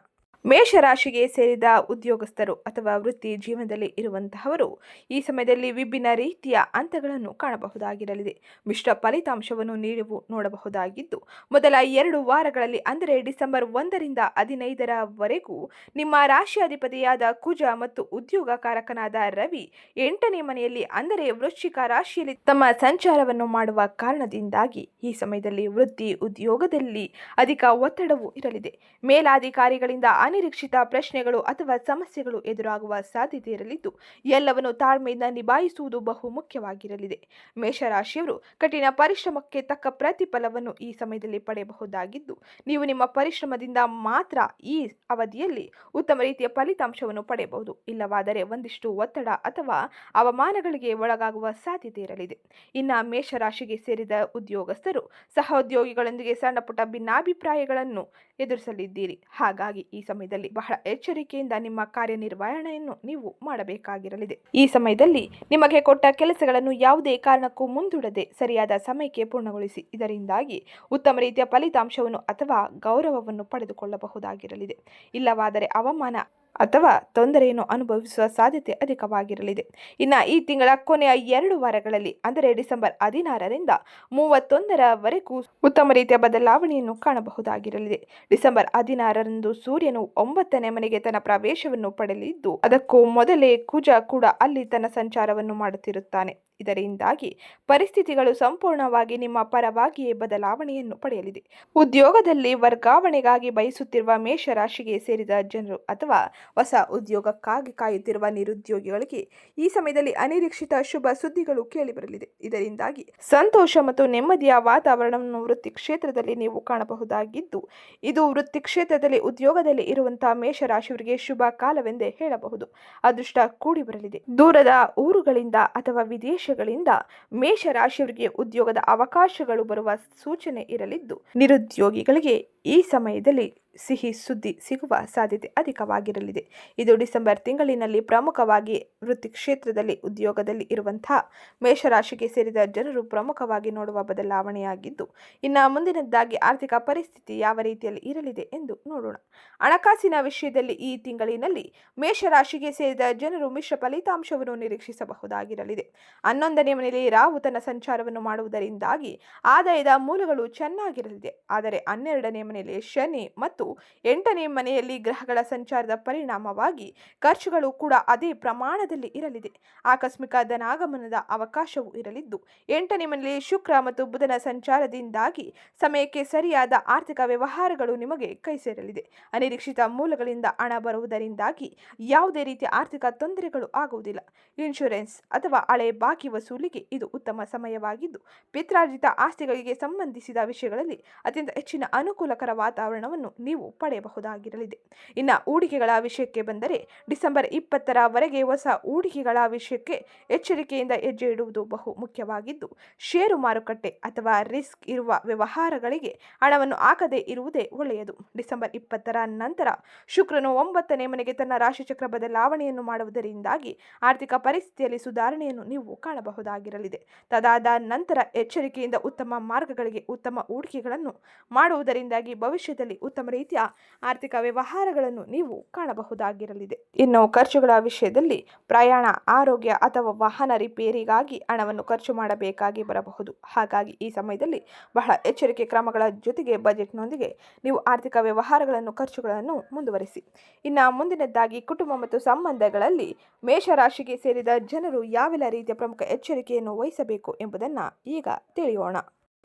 ಮೇಷರಾಶಿಗೆ ಸೇರಿದ ಉದ್ಯೋಗಸ್ಥರು ಅಥವಾ ವೃತ್ತಿ ಜೀವನದಲ್ಲಿ ಇರುವಂತಹವರು ಈ ಸಮಯದಲ್ಲಿ ವಿಭಿನ್ನ ರೀತಿಯ ಹಂತಗಳನ್ನು ಕಾಣಬಹುದಾಗಿರಲಿದೆ. ಮಿಶ್ರ ಫಲಿತಾಂಶವನ್ನು ನೀವು ನೋಡಬಹುದಾಗಿದ್ದು, ಮೊದಲ ಎರಡು ವಾರಗಳಲ್ಲಿ ಅಂದರೆ ಡಿಸೆಂಬರ್ ಒಂದರಿಂದ ಹದಿನೈದರವರೆಗೂ ನಿಮ್ಮ ರಾಶಿಯಾಧಿಪತಿಯಾದ ಕುಜ ಮತ್ತು ಉದ್ಯೋಗ ಕಾರಕನಾದ ರವಿ ಎಂಟನೇ ಮನೆಯಲ್ಲಿ ಅಂದರೆ ವೃಶ್ಚಿಕ ರಾಶಿಯಲ್ಲಿ ತಮ್ಮ ಸಂಚಾರವನ್ನು ಮಾಡುವ ಕಾರಣದಿಂದಾಗಿ ಈ ಸಮಯದಲ್ಲಿ ವೃತ್ತಿ ಉದ್ಯೋಗದಲ್ಲಿ ಅಧಿಕ ಒತ್ತಡವು ಇರಲಿದೆ. ಮೇಲಾಧಿಕಾರಿಗಳಿಂದ ಅನಿರೀಕ್ಷಿತ ಪ್ರಶ್ನೆಗಳು ಅಥವಾ ಸಮಸ್ಯೆಗಳು ಎದುರಾಗುವ ಸಾಧ್ಯತೆ ಇರಲಿದ್ದು, ಎಲ್ಲವನ್ನು ತಾಳ್ಮೆಯಿಂದ ನಿಭಾಯಿಸುವುದು ಬಹು ಮುಖ್ಯವಾಗಿರಲಿದೆ. ಮೇಷರಾಶಿಯವರು ಕಠಿಣ ಪರಿಶ್ರಮಕ್ಕೆ ತಕ್ಕ ಪ್ರತಿಫಲವನ್ನು ಈ ಸಮಯದಲ್ಲಿ ಪಡೆಯಬಹುದಾಗಿದ್ದು, ನೀವು ನಿಮ್ಮ ಪರಿಶ್ರಮದಿಂದ ಮಾತ್ರ ಈ ಅವಧಿಯಲ್ಲಿ ಉತ್ತಮ ರೀತಿಯ ಫಲಿತಾಂಶವನ್ನು ಪಡೆಯಬಹುದು. ಇಲ್ಲವಾದರೆ ಒಂದಿಷ್ಟು ಒತ್ತಡ ಅಥವಾ ಅವಮಾನಗಳಿಗೆ ಒಳಗಾಗುವ ಸಾಧ್ಯತೆ ಇರಲಿದೆ. ಇನ್ನು ಮೇಷರಾಶಿಗೆ ಸೇರಿದ ಉದ್ಯೋಗಸ್ಥರು ಸಹೋದ್ಯೋಗಿಗಳೊಂದಿಗೆ ಸಣ್ಣ ಪುಟ್ಟ ಭಿನ್ನಾಭಿಪ್ರಾಯಗಳನ್ನು ಎದುರಿಸಲಿದ್ದೀರಿ. ಹಾಗಾಗಿ ಈ ಸಮಯದಲ್ಲಿ ಬಹಳ ಎಚ್ಚರಿಕೆಯಿಂದ ನಿಮ್ಮ ಕಾರ್ಯನಿರ್ವಹಣೆಯನ್ನು ನೀವು ಮಾಡಬೇಕಾಗಿರಲಿದೆ. ಈ ಸಮಯದಲ್ಲಿ ನಿಮಗೆ ಕೊಟ್ಟ ಕೆಲಸಗಳನ್ನು ಯಾವುದೇ ಕಾರಣಕ್ಕೂ ಮುಂದೂಡದೆ ಸರಿಯಾದ ಸಮಯಕ್ಕೆ ಪೂರ್ಣಗೊಳಿಸಿ, ಇದರಿಂದಾಗಿ ಉತ್ತಮ ರೀತಿಯ ಫಲಿತಾಂಶವನ್ನು ಅಥವಾ ಗೌರವವನ್ನು ಪಡೆದುಕೊಳ್ಳಬಹುದಾಗಿರಲಿದೆ. ಇಲ್ಲವಾದರೆ ಅವಮಾನ ಅಥವಾ ತೊಂದರೆಯನ್ನು ಅನುಭವಿಸುವ ಸಾಧ್ಯತೆ ಅಧಿಕವಾಗಿರಲಿದೆ. ಇನ್ನು ಈ ತಿಂಗಳ ಕೊನೆಯ ಎರಡು ವಾರಗಳಲ್ಲಿ, ಅಂದರೆ ಡಿಸೆಂಬರ್ ಹದಿನಾರರಿಂದ ಮೂವತ್ತೊಂದರವರೆಗೂ ಉತ್ತಮ ರೀತಿಯ ಬದಲಾವಣೆಯನ್ನು ಕಾಣಬಹುದಾಗಿರಲಿದೆ. ಡಿಸೆಂಬರ್ ಹದಿನಾರರಂದು ಸೂರ್ಯನು ಒಂಬತ್ತನೇ ಮನೆಗೆ ತನ್ನ ಪ್ರವೇಶವನ್ನು ಪಡೆಯಲಿದ್ದು ಅದಕ್ಕೂ ಮೊದಲೇ ಕುಜ ಕೂಡ ಅಲ್ಲಿ ತನ್ನ ಸಂಚಾರವನ್ನು ಮಾಡುತ್ತಿರುತ್ತಾನೆ. ಇದರಿಂದಾಗಿ ಪರಿಸ್ಥಿತಿಗಳು ಸಂಪೂರ್ಣವಾಗಿ ನಿಮ್ಮ ಪರವಾಗಿಯೇ ಬದಲಾವಣೆಯನ್ನು ಪಡೆಯಲಿದೆ. ಉದ್ಯೋಗದಲ್ಲಿ ವರ್ಗಾವಣೆಗಾಗಿ ಬಯಸುತ್ತಿರುವ ಮೇಷರಾಶಿಗೆ ಸೇರಿದ ಜನರು ಅಥವಾ ಹೊಸ ಉದ್ಯೋಗಕ್ಕಾಗಿ ಕಾಯುತ್ತಿರುವ ನಿರುದ್ಯೋಗಿಗಳಿಗೆ ಈ ಸಮಯದಲ್ಲಿ ಅನಿರೀಕ್ಷಿತ ಶುಭ ಸುದ್ದಿಗಳು ಕೇಳಿಬರಲಿದೆ. ಇದರಿಂದಾಗಿ ಸಂತೋಷ ಮತ್ತು ನೆಮ್ಮದಿಯ ವಾತಾವರಣವನ್ನು ವೃತ್ತಿ ಕ್ಷೇತ್ರದಲ್ಲಿ ನೀವು ಕಾಣಬಹುದಾಗಿದ್ದು, ಇದು ವೃತ್ತಿ ಕ್ಷೇತ್ರದಲ್ಲಿ ಉದ್ಯೋಗದಲ್ಲಿ ಇರುವಂತಹ ಮೇಷರಾಶಿಯವರಿಗೆ ಶುಭ ಕಾಲವೆಂದೇ ಹೇಳಬಹುದು. ಅದೃಷ್ಟ ಕೂಡಿ ಬರಲಿದೆ ದೂರದ ಊರುಗಳಿಂದ ಅಥವಾ ವಿದೇಶಗಳಿಂದ ಮೇಷರಾಶಿಯವರಿಗೆ ಉದ್ಯೋಗದ ಅವಕಾಶಗಳು ಬರುವ ಸೂಚನೆ ಇರಲಿದ್ದು ನಿರುದ್ಯೋಗಿಗಳಿಗೆ ಈ ಸಮಯದಲ್ಲಿ ಸಿಹಿ ಸುದ್ದಿ ಸಿಗುವ ಸಾಧ್ಯತೆ ಅಧಿಕವಾಗಿರಲಿದೆ. ಇದು ಡಿಸೆಂಬರ್ ತಿಂಗಳಿನಲ್ಲಿ ಪ್ರಮುಖವಾಗಿ ವೃತ್ತಿ ಕ್ಷೇತ್ರದಲ್ಲಿ ಉದ್ಯೋಗದಲ್ಲಿ ಇರುವಂತಹ ಮೇಷರಾಶಿಗೆ ಸೇರಿದ ಜನರು ಪ್ರಮುಖವಾಗಿ ನೋಡುವ ಬದಲಾವಣೆಯಾಗಿದ್ದು, ಇನ್ನು ಮುಂದಿನದ್ದಾಗಿ ಆರ್ಥಿಕ ಪರಿಸ್ಥಿತಿ ಯಾವ ರೀತಿಯಲ್ಲಿ ಇರಲಿದೆ ಎಂದು ನೋಡೋಣ. ಹಣಕಾಸಿನ ವಿಷಯದಲ್ಲಿ ಈ ತಿಂಗಳಿನಲ್ಲಿ ಮೇಷರಾಶಿಗೆ ಸೇರಿದ ಜನರು ಮಿಶ್ರ ಫಲಿತಾಂಶವನ್ನು ನಿರೀಕ್ಷಿಸಬಹುದಾಗಿರಲಿದೆ. ಹನ್ನೊಂದನೇ ಮನೆಯಲ್ಲಿ ರಾಹು ತನ್ನ ಸಂಚಾರವನ್ನು ಮಾಡುವುದರಿಂದಾಗಿ ಆದಾಯದ ಮೂಲಗಳು ಚೆನ್ನಾಗಿರಲಿದೆ. ಆದರೆ ಹನ್ನೆರಡನೇ ಮನೆಯಲ್ಲಿ ಮನೆಯಲ್ಲಿ ಶನಿ ಮತ್ತು ಎಂಟನೇ ಮನೆಯಲ್ಲಿ ಗ್ರಹಗಳ ಸಂಚಾರದ ಪರಿಣಾಮವಾಗಿ ಖರ್ಚುಗಳು ಕೂಡ ಅದೇ ಪ್ರಮಾಣದಲ್ಲಿ ಇರಲಿದೆ. ಆಕಸ್ಮಿಕ ಧನಾಗಮನದ ಅವಕಾಶವೂ ಇರಲಿದ್ದು, ಎಂಟನೇ ಮನೆಯಲ್ಲಿ ಶುಕ್ರ ಮತ್ತು ಬುಧನ ಸಂಚಾರದಿಂದಾಗಿ ಸಮಯಕ್ಕೆ ಸರಿಯಾದ ಆರ್ಥಿಕ ವ್ಯವಹಾರಗಳು ನಿಮಗೆ ಕೈ ಸೇರಲಿದೆ. ಅನಿರೀಕ್ಷಿತ ಮೂಲಗಳಿಂದ ಹಣ ಬರುವುದರಿಂದಾಗಿ ಯಾವುದೇ ರೀತಿಯ ಆರ್ಥಿಕ ತೊಂದರೆಗಳು ಆಗುವುದಿಲ್ಲ. ಇನ್ಶೂರೆನ್ಸ್ ಅಥವಾ ಹಳೆ ಬಾಕಿ ವಸೂಲಿಗೆ ಇದು ಉತ್ತಮ ಸಮಯವಾಗಿದ್ದು, ಪಿತ್ರಾರ್ಜಿತ ಆಸ್ತಿಗಳಿಗೆ ಸಂಬಂಧಿಸಿದ ವಿಷಯಗಳಲ್ಲಿ ಅತ್ಯಂತ ಹೆಚ್ಚಿನ ಅನುಕೂಲಕರ ವಾತಾವರಣವನ್ನು ನೀವು ಪಡೆಯಬಹುದಾಗಿರಲಿದೆ. ಇನ್ನು ಹೂಡಿಕೆಗಳ ವಿಷಯಕ್ಕೆ ಬಂದರೆ ಡಿಸೆಂಬರ್ ಇಪ್ಪತ್ತರವರೆಗೆ ಹೊಸ ಹೂಡಿಕೆಗಳ ವಿಷಯಕ್ಕೆ ಎಚ್ಚರಿಕೆಯಿಂದ ಹೆಜ್ಜೆ ಇಡುವುದು ಬಹು ಮುಖ್ಯವಾಗಿದ್ದು, ಷೇರು ಮಾರುಕಟ್ಟೆ ಅಥವಾ ರಿಸ್ಕ್ ಇರುವ ವ್ಯವಹಾರಗಳಿಗೆ ಹಣವನ್ನು ಹಾಕದೇ ಇರುವುದೇ ಒಳ್ಳೆಯದು. ಡಿಸೆಂಬರ್ ಇಪ್ಪತ್ತರ ನಂತರ ಶುಕ್ರನು ಒಂಬತ್ತನೇ ಮನೆಗೆ ತನ್ನ ರಾಶಿಚಕ್ರ ಬದಲಾವಣೆಯನ್ನು ಮಾಡುವುದರಿಂದಾಗಿ ಆರ್ಥಿಕ ಪರಿಸ್ಥಿತಿಯಲ್ಲಿ ಸುಧಾರಣೆಯನ್ನು ನೀವು ಕಾಣಬಹುದಾಗಿರಲಿದೆ. ತದಾದ ನಂತರ ಎಚ್ಚರಿಕೆಯಿಂದ ಉತ್ತಮ ಮಾರ್ಗಗಳಿಗೆ ಉತ್ತಮ ಹೂಡಿಕೆಗಳನ್ನು ಮಾಡುವುದರಿಂದಾಗಿ ಭವಿಷ್ಯದಲ್ಲಿ ಉತ್ತಮ ರೀತಿಯ ಆರ್ಥಿಕ ವ್ಯವಹಾರಗಳನ್ನು ನೀವು ಕಾಣಬಹುದಾಗಿರಲಿದೆ. ಇನ್ನು ಖರ್ಚುಗಳ ವಿಷಯದಲ್ಲಿ ಪ್ರಯಾಣ, ಆರೋಗ್ಯ ಅಥವಾ ವಾಹನ ರಿಪೇರಿಗಾಗಿ ಹಣವನ್ನು ಖರ್ಚು ಮಾಡಬೇಕಾಗಿ ಬರಬಹುದು. ಹಾಗಾಗಿ ಈ ಸಮಯದಲ್ಲಿ ಬಹಳ ಎಚ್ಚರಿಕೆ ಕ್ರಮಗಳ ಜೊತೆಗೆ ಬಜೆಟ್ನೊಂದಿಗೆ ನೀವು ಆರ್ಥಿಕ ವ್ಯವಹಾರಗಳನ್ನು, ಖರ್ಚುಗಳನ್ನು ಮುಂದುವರಿಸಿ. ಇನ್ನು ಮುಂದಿನದ್ದಾಗಿ ಕುಟುಂಬ ಮತ್ತು ಸಂಬಂಧಗಳಲ್ಲಿ ಮೇಷರಾಶಿಗೆ ಸೇರಿದ ಜನರು ಯಾವೆಲ್ಲ ರೀತಿಯ ಪ್ರಮುಖ ಎಚ್ಚರಿಕೆಯನ್ನು ವಹಿಸಬೇಕು ಎಂಬುದನ್ನು ಈಗ ತಿಳಿಯೋಣ.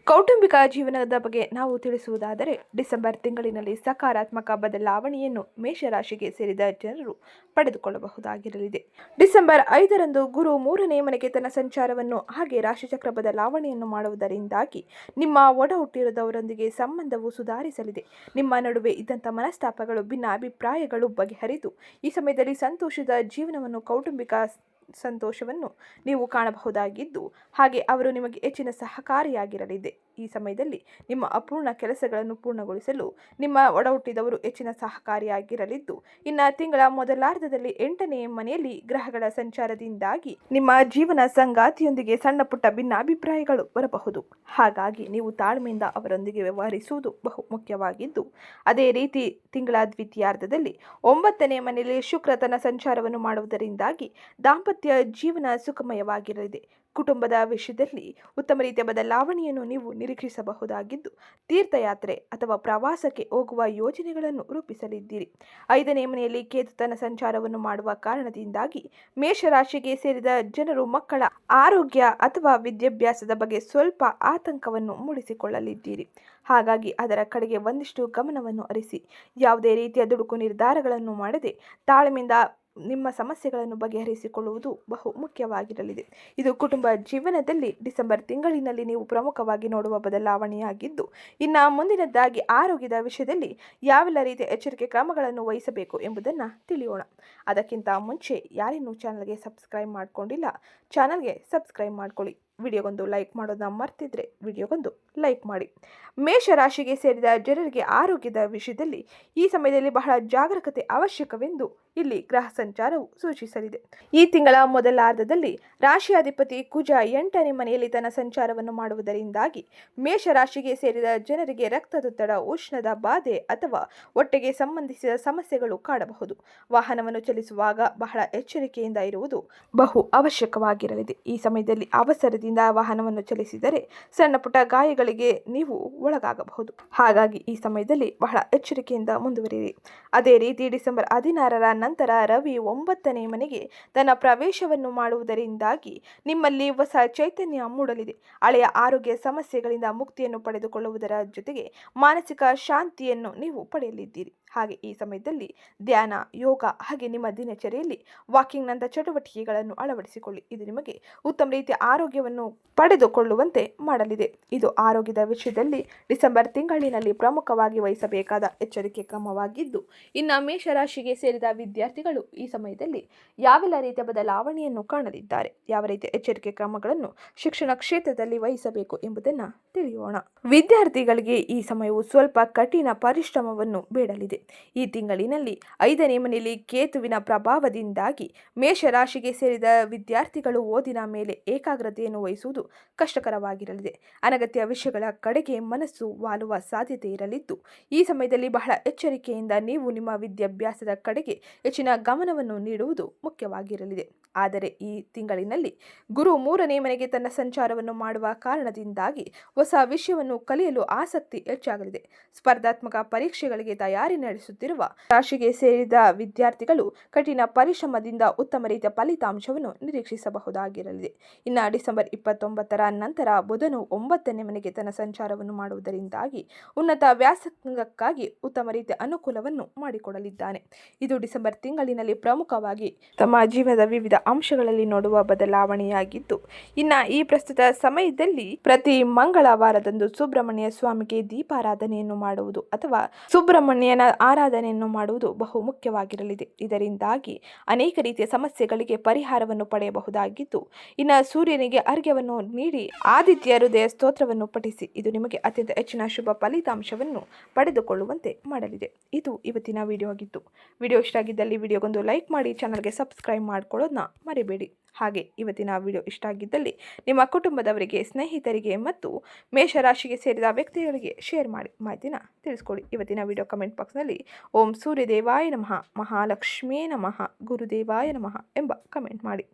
ಕೌಟುಂಬಿಕ ಜೀವನದ ಬಗ್ಗೆ ನಾವು ತಿಳಿಸುವುದಾದರೆ, ಡಿಸೆಂಬರ್ ತಿಂಗಳಿನಲ್ಲಿ ಸಕಾರಾತ್ಮಕ ಬದಲಾವಣೆಯನ್ನು ಮೇಷರಾಶಿಗೆ ಸೇರಿದ ಜನರು ಪಡೆದುಕೊಳ್ಳಬಹುದಾಗಿರಲಿದೆ. ಡಿಸೆಂಬರ್ ಐದರಂದು ಗುರು ಮೂರನೇ ಮನೆಗೆ ತನ್ನ ಸಂಚಾರವನ್ನು ಹಾಗೆ ರಾಶಿಚಕ್ರ ಬದಲಾವಣೆಯನ್ನು ಮಾಡುವುದರಿಂದಾಗಿ ನಿಮ್ಮ ಒಡ ಹುಟ್ಟಿರದವರೊಂದಿಗೆ ಸಂಬಂಧವು ಸುಧಾರಿಸಲಿದೆ. ನಿಮ್ಮ ನಡುವೆ ಇದ್ದಂಥ ಮನಸ್ತಾಪಗಳು ಭಿನ್ನ ಅಭಿಪ್ರಾಯಗಳು ಬಗೆಹರಿದು, ಈ ಸಮಯದಲ್ಲಿ ಸಂತೋಷದ ಜೀವನವನ್ನು ಕೌಟುಂಬಿಕ ಸಂತೋಷವನ್ನು ನೀವು ಕಾಣಬಹುದಾಗಿದ್ದು, ಹಾಗೆ ಅವರು ನಿಮಗೆ ಹೆಚ್ಚಿನ ಸಹಕಾರಿಯಾಗಿರಲಿದೆ. ಈ ಸಮಯದಲ್ಲಿ ನಿಮ್ಮ ಅಪೂರ್ಣ ಕೆಲಸಗಳನ್ನು ಪೂರ್ಣಗೊಳಿಸಲು ನಿಮ್ಮ ಒಡಹುಟ್ಟಿದವರು ಹೆಚ್ಚಿನ ಸಹಕಾರಿಯಾಗಿರಲಿದ್ದು, ಇನ್ನು ತಿಂಗಳ ಮೊದಲಾರ್ಧದಲ್ಲಿ ಎಂಟನೇ ಮನೆಯಲ್ಲಿ ಗ್ರಹಗಳ ಸಂಚಾರದಿಂದಾಗಿ ನಿಮ್ಮ ಜೀವನ ಸಂಗಾತಿಯೊಂದಿಗೆ ಸಣ್ಣ ಪುಟ್ಟ ಭಿನ್ನಾಭಿಪ್ರಾಯಗಳು ಬರಬಹುದು. ಹಾಗಾಗಿ ನೀವು ತಾಳ್ಮೆಯಿಂದ ಅವರೊಂದಿಗೆ ವ್ಯವಹರಿಸುವುದು ಬಹು ಮುಖ್ಯವಾಗಿದ್ದು, ಅದೇ ರೀತಿ ತಿಂಗಳ ದ್ವಿತೀಯಾರ್ಧದಲ್ಲಿ ಒಂಬತ್ತನೇ ಮನೆಯಲ್ಲಿ ಶುಕ್ರ ತನ್ನ ಸಂಚಾರವನ್ನು ಮಾಡುವುದರಿಂದಾಗಿ ದಾಂಪತ್ಯ ಜೀವನ ಸುಖಮಯವಾಗಿರಲಿದೆ. ಕುಟುಂಬದ ವಿಷಯದಲ್ಲಿ ಉತ್ತಮ ರೀತಿಯ ಬದಲಾವಣೆಯನ್ನು ನೀವು ನಿರೀಕ್ಷಿಸಬಹುದಾಗಿದ್ದು, ತೀರ್ಥಯಾತ್ರೆ ಅಥವಾ ಪ್ರವಾಸಕ್ಕೆ ಹೋಗುವ ಯೋಜನೆಗಳನ್ನು ರೂಪಿಸಲಿದ್ದೀರಿ. ಐದನೇ ಮನೆಯಲ್ಲಿ ಕೇತು ತನ್ನ ಸಂಚಾರವನ್ನು ಮಾಡುವ ಕಾರಣದಿಂದಾಗಿ ಮೇಷರಾಶಿಗೆ ಸೇರಿದ ಜನರು ಮಕ್ಕಳ ಆರೋಗ್ಯ ಅಥವಾ ವಿದ್ಯಾಭ್ಯಾಸದ ಬಗ್ಗೆ ಸ್ವಲ್ಪ ಆತಂಕವನ್ನು ಮೂಡಿಸಿಕೊಳ್ಳಲಿದ್ದೀರಿ. ಹಾಗಾಗಿ ಅದರ ಕಡೆಗೆ ಒಂದಿಷ್ಟು ಗಮನವನ್ನು ಅರಿಸಿ ಯಾವುದೇ ರೀತಿಯ ದುಡುಕು ನಿರ್ಧಾರಗಳನ್ನು ಮಾಡದೆ ತಾಳ್ಮೆಯಿಂದ ನಿಮ್ಮ ಸಮಸ್ಯೆಗಳನ್ನು ಬಗೆಹರಿಸಿಕೊಳ್ಳುವುದು ಬಹು ಮುಖ್ಯವಾಗಿರಲಿದೆ. ಇದು ಕುಟುಂಬ ಜೀವನದಲ್ಲಿ ಡಿಸೆಂಬರ್ ತಿಂಗಳಿನಲ್ಲಿ ನೀವು ಪ್ರಮುಖವಾಗಿ ನೋಡುವ ಬದಲಾವಣೆಯಾಗಿದ್ದು, ಇನ್ನು ಮುಂದಿನದ್ದಾಗಿ ಆರೋಗ್ಯದ ವಿಷಯದಲ್ಲಿ ಯಾವೆಲ್ಲ ರೀತಿಯ ಎಚ್ಚರಿಕೆ ಕ್ರಮಗಳನ್ನು ವಹಿಸಬೇಕು ಎಂಬುದನ್ನು ತಿಳಿಯೋಣ. ಅದಕ್ಕಿಂತ ಮುಂಚೆ ಯಾರಿನ್ನೂ ಚಾನಲ್ಗೆ ಸಬ್ಸ್ಕ್ರೈಬ್ ಮಾಡಿಕೊಂಡಿಲ್ಲ, ಚಾನಲ್ಗೆ ಸಬ್ಸ್ಕ್ರೈಬ್ ಮಾಡ್ಕೊಳ್ಳಿ. ವಿಡಿಯೋಗೊಂದು ಲೈಕ್ ಮಾಡೋದನ್ನ ಮರ್ತಿದ್ರೆ ವಿಡಿಯೋಗೊಂದು ಲೈಕ್ ಮಾಡಿ. ಮೇಷರಾಶಿಗೆ ಸೇರಿದ ಜನರಿಗೆ ಆರೋಗ್ಯದ ವಿಷಯದಲ್ಲಿ ಈ ಸಮಯದಲ್ಲಿ ಬಹಳ ಜಾಗರೂಕತೆ ಅವಶ್ಯಕವೆಂದು ಇಲ್ಲಿ ಗ್ರಹ ಸಂಚಾರವು ಸೂಚಿಸಲಿದೆ. ಈ ತಿಂಗಳ ಮೊದಲಾರ್ಧದಲ್ಲಿ ರಾಶಿಯಾಧಿಪತಿ ಕುಜ ಎಂಟನೇ ಮನೆಯಲ್ಲಿ ತನ್ನ ಸಂಚಾರವನ್ನು ಮಾಡುವುದರಿಂದಾಗಿ ಮೇಷರಾಶಿಗೆ ಸೇರಿದ ಜನರಿಗೆ ರಕ್ತದೊತ್ತಡ, ಉಷ್ಣದ ಬಾಧೆ ಅಥವಾ ಒಟ್ಟೆಗೆ ಸಂಬಂಧಿಸಿದ ಸಮಸ್ಯೆಗಳು ಕಾಡಬಹುದು. ವಾಹನವನ್ನು ಚಲಿಸುವಾಗ ಬಹಳ ಎಚ್ಚರಿಕೆಯಿಂದ ಇರುವುದು ಬಹು ಅವಶ್ಯಕವಾಗಿರಲಿದೆ. ಈ ಸಮಯದಲ್ಲಿ ಅವಸರದಿಂದ ವಾಹನವನ್ನು ಚಲಿಸಿದರೆ ಸಣ್ಣ ಪುಟ್ಟ ಗಾಯಗಳಿಗೆ ನೀವು ಒಳಗಾಗಬಹುದು. ಹಾಗಾಗಿ ಈ ಸಮಯದಲ್ಲಿ ಬಹಳ ಎಚ್ಚರಿಕೆಯಿಂದ ಮುಂದುವರಿಯಿರಿ. ಅದೇ ರೀತಿ ಡಿಸೆಂಬರ್ ಹದಿನಾರರ ನಂತರ ರವಿ ಒಂಬತ್ತನೇ ಮನೆಗೆ ತನ್ನ ಪ್ರವೇಶವನ್ನು ಮಾಡುವುದರಿಂದಾಗಿ ನಿಮ್ಮಲ್ಲಿ ಹೊಸ ಚೈತನ್ಯ ಮೂಡಲಿದೆ. ಹಳೆಯ ಆರೋಗ್ಯ ಸಮಸ್ಯೆಗಳಿಂದ ಮುಕ್ತಿಯನ್ನು ಪಡೆದುಕೊಳ್ಳುವುದರ ಜೊತೆಗೆ ಮಾನಸಿಕ ಶಾಂತಿಯನ್ನು ನೀವು ಪಡೆಯಲಿದ್ದೀರಿ. ಹಾಗೆ ಈ ಸಮಯದಲ್ಲಿ ಧ್ಯಾನ, ಯೋಗ ಹಾಗೆ ನಿಮ್ಮ ದಿನಚರಿಯಲ್ಲಿ ವಾಕಿಂಗ್ನಂಥ ಚಟುವಟಿಕೆಗಳನ್ನು ಅಳವಡಿಸಿಕೊಳ್ಳಿ. ಇದು ನಿಮಗೆ ಉತ್ತಮ ರೀತಿಯ ಆರೋಗ್ಯವನ್ನು ಪಡೆದುಕೊಳ್ಳುವಂತೆ ಮಾಡಲಿದೆ. ಇದು ಆರೋಗ್ಯದ ವಿಷಯದಲ್ಲಿ ಡಿಸೆಂಬರ್ ತಿಂಗಳಿನಲ್ಲಿ ಪ್ರಮುಖವಾಗಿ ವಹಿಸಬೇಕಾದ ಎಚ್ಚರಿಕೆ ಕ್ರಮವಾಗಿದ್ದು, ಇನ್ನು ಮೇಷರಾಶಿಗೆ ಸೇರಿದ ವಿದ್ಯಾರ್ಥಿಗಳು ಈ ಸಮಯದಲ್ಲಿ ಯಾವೆಲ್ಲ ರೀತಿಯ ಬದಲಾವಣೆಯನ್ನು ಕಾಣಲಿದ್ದಾರೆ ಯಾವ ರೀತಿಯ ಎಚ್ಚರಿಕೆ ಕ್ರಮಗಳನ್ನು ಶಿಕ್ಷಣ ಕ್ಷೇತ್ರದಲ್ಲಿ ವಹಿಸಬೇಕು ಎಂಬುದನ್ನು ತಿಳಿಯೋಣ. ವಿದ್ಯಾರ್ಥಿಗಳಿಗೆ ಈ ಸಮಯವು ಸ್ವಲ್ಪ ಕಠಿಣ ಪರಿಶ್ರಮವನ್ನು ಬೇಡಲಿದೆ. ಈ ತಿಂಗಳಿನಲ್ಲಿ ಐದನೇ ಮನೆಯಲ್ಲಿ ಕೇತುವಿನ ಪ್ರಭಾವದಿಂದಾಗಿ ಮೇಷರಾಶಿಗೆ ಸೇರಿದ ವಿದ್ಯಾರ್ಥಿಗಳು ಓದಿನ ಮೇಲೆ ಏಕಾಗ್ರತೆಯನ್ನು ವಹಿಸುವುದು ಕಷ್ಟಕರವಾಗಿರಲಿದೆ. ಅನಗತ್ಯ ವಿಷಯಗಳ ಕಡೆಗೆ ಮನಸ್ಸು ವಾಲುವ ಸಾಧ್ಯತೆ ಇರಲಿದ್ದು, ಈ ಸಮಯದಲ್ಲಿ ಬಹಳ ಎಚ್ಚರಿಕೆಯಿಂದ ನೀವು ನಿಮ್ಮ ವಿದ್ಯಾಭ್ಯಾಸದ ಕಡೆಗೆ ಹೆಚ್ಚಿನ ಗಮನವನ್ನು ನೀಡುವುದು ಮುಖ್ಯವಾಗಿರಲಿದೆ. ಆದರೆ ಈ ತಿಂಗಳಿನಲ್ಲಿ ಗುರು ಮೂರನೇ ಮನೆಗೆ ತನ್ನ ಸಂಚಾರವನ್ನು ಮಾಡುವ ಕಾರಣದಿಂದಾಗಿ ಹೊಸ ವಿಷಯವನ್ನು ಕಲಿಯಲು ಆಸಕ್ತಿ ಹೆಚ್ಚಾಗಲಿದೆ. ಸ್ಪರ್ಧಾತ್ಮಕ ಪರೀಕ್ಷೆಗಳಿಗೆ ತಯಾರಿ ನಡೆಸುತ್ತಿರುವ ರಾಶಿಗೆ ಸೇರಿದ ವಿದ್ಯಾರ್ಥಿಗಳು ಕಠಿಣ ಪರಿಶ್ರಮದಿಂದ ಉತ್ತಮ ರೀತಿಯ ಫಲಿತಾಂಶವನ್ನು ನಿರೀಕ್ಷಿಸಬಹುದಾಗಿರಲಿದೆ. ಇನ್ನು ಡಿಸೆಂಬರ್ ಇಪ್ಪತ್ತೊಂಬತ್ತರ ನಂತರ ಬುಧನು ಒಂಬತ್ತನೇ ಮನೆಗೆ ತನ್ನ ಸಂಚಾರವನ್ನು ಮಾಡುವುದರಿಂದಾಗಿ ಉನ್ನತ ವ್ಯಾಸಂಗಕ್ಕಾಗಿ ಉತ್ತಮ ರೀತಿಯ ಅನುಕೂಲವನ್ನು ಮಾಡಿಕೊಡಲಿದ್ದಾನೆ. ಇದು ಡಿಸೆಂಬರ್ ತಿಂಗಳಿನಲ್ಲಿ ಪ್ರಮುಖವಾಗಿ ತಮ್ಮ ಜೀವನದ ವಿವಿಧ ಅಂಶಗಳಲ್ಲಿ ನೋಡುವ ಬದಲಾವಣೆಯಾಗಿದ್ದು, ಇನ್ನು ಈ ಪ್ರಸ್ತುತ ಸಮಯದಲ್ಲಿ ಪ್ರತಿ ಮಂಗಳವಾರದಂದು ಸುಬ್ರಹ್ಮಣ್ಯ ಸ್ವಾಮಿಗೆ ದೀಪಾರಾಧನೆಯನ್ನು ಮಾಡುವುದು ಅಥವಾ ಸುಬ್ರಹ್ಮಣ್ಯನ ಆರಾಧನೆಯನ್ನು ಮಾಡುವುದು ಬಹು ಮುಖ್ಯವಾಗಿರಲಿದೆ. ಇದರಿಂದಾಗಿ ಅನೇಕ ರೀತಿಯ ಸಮಸ್ಯೆಗಳಿಗೆ ಪರಿಹಾರವನ್ನು ಪಡೆಯಬಹುದಾಗಿದ್ದು, ಇನ್ನು ಸೂರ್ಯನಿಗೆ ಅರ್ಘ್ಯವನ್ನು ನೀಡಿ ಆದಿತ್ಯ ಹೃದಯ ಸ್ತೋತ್ರವನ್ನು ಪಠಿಸಿ, ಇದು ನಿಮಗೆ ಅತ್ಯಂತ ಹೆಚ್ಚಿನ ಶುಭ ಫಲಿತಾಂಶವನ್ನು ಪಡೆದುಕೊಳ್ಳುವಂತೆ ಮಾಡಲಿದೆ. ಇದು ಇವತ್ತಿನ ವಿಡಿಯೋ ಆಗಿತ್ತು. ವಿಡಿಯೋ ಇಷ್ಟ ಆಗಿದ್ದಲ್ಲಿ ವಿಡಿಯೋಗೊಂದು ಲೈಕ್ ಮಾಡಿ, ಚಾನಲ್ಗೆ ಸಬ್ಸ್ಕ್ರೈಬ್ ಮಾಡ್ಕೊಳ್ಳೋದನ್ನ ಮರಿಬೇಡಿ. ಹಾಗೆ ಇವತ್ತಿನ ವಿಡಿಯೋ ಇಷ್ಟ ಆಗಿದ್ದಲ್ಲಿ ನಿಮ್ಮ ಕುಟುಂಬದವರಿಗೆ, ಸ್ನೇಹಿತರಿಗೆ ಮತ್ತು ಮೇಷರಾಶಿಗೆ ಸೇರಿದ ವ್ಯಕ್ತಿಗಳಿಗೆ ಶೇರ್ ಮಾಡಿ ಮಾಹಿತಿನ ತಿಳಿಸ್ಕೊಡಿ. ಇವತ್ತಿನ ವಿಡಿಯೋ ಕಮೆಂಟ್ ಬಾಕ್ಸ್ನಲ್ಲಿ ಓಂ ಸೂರ್ಯದೇವಾಯ ನಮಃ. ಮಹಾಲಕ್ಷ್ಮೀ ನಮಃ. ಗುರುದೇವಾಯ ನಮಃ ಎಂಬ ಕಮೆಂಟ್ ಮಾಡಿ.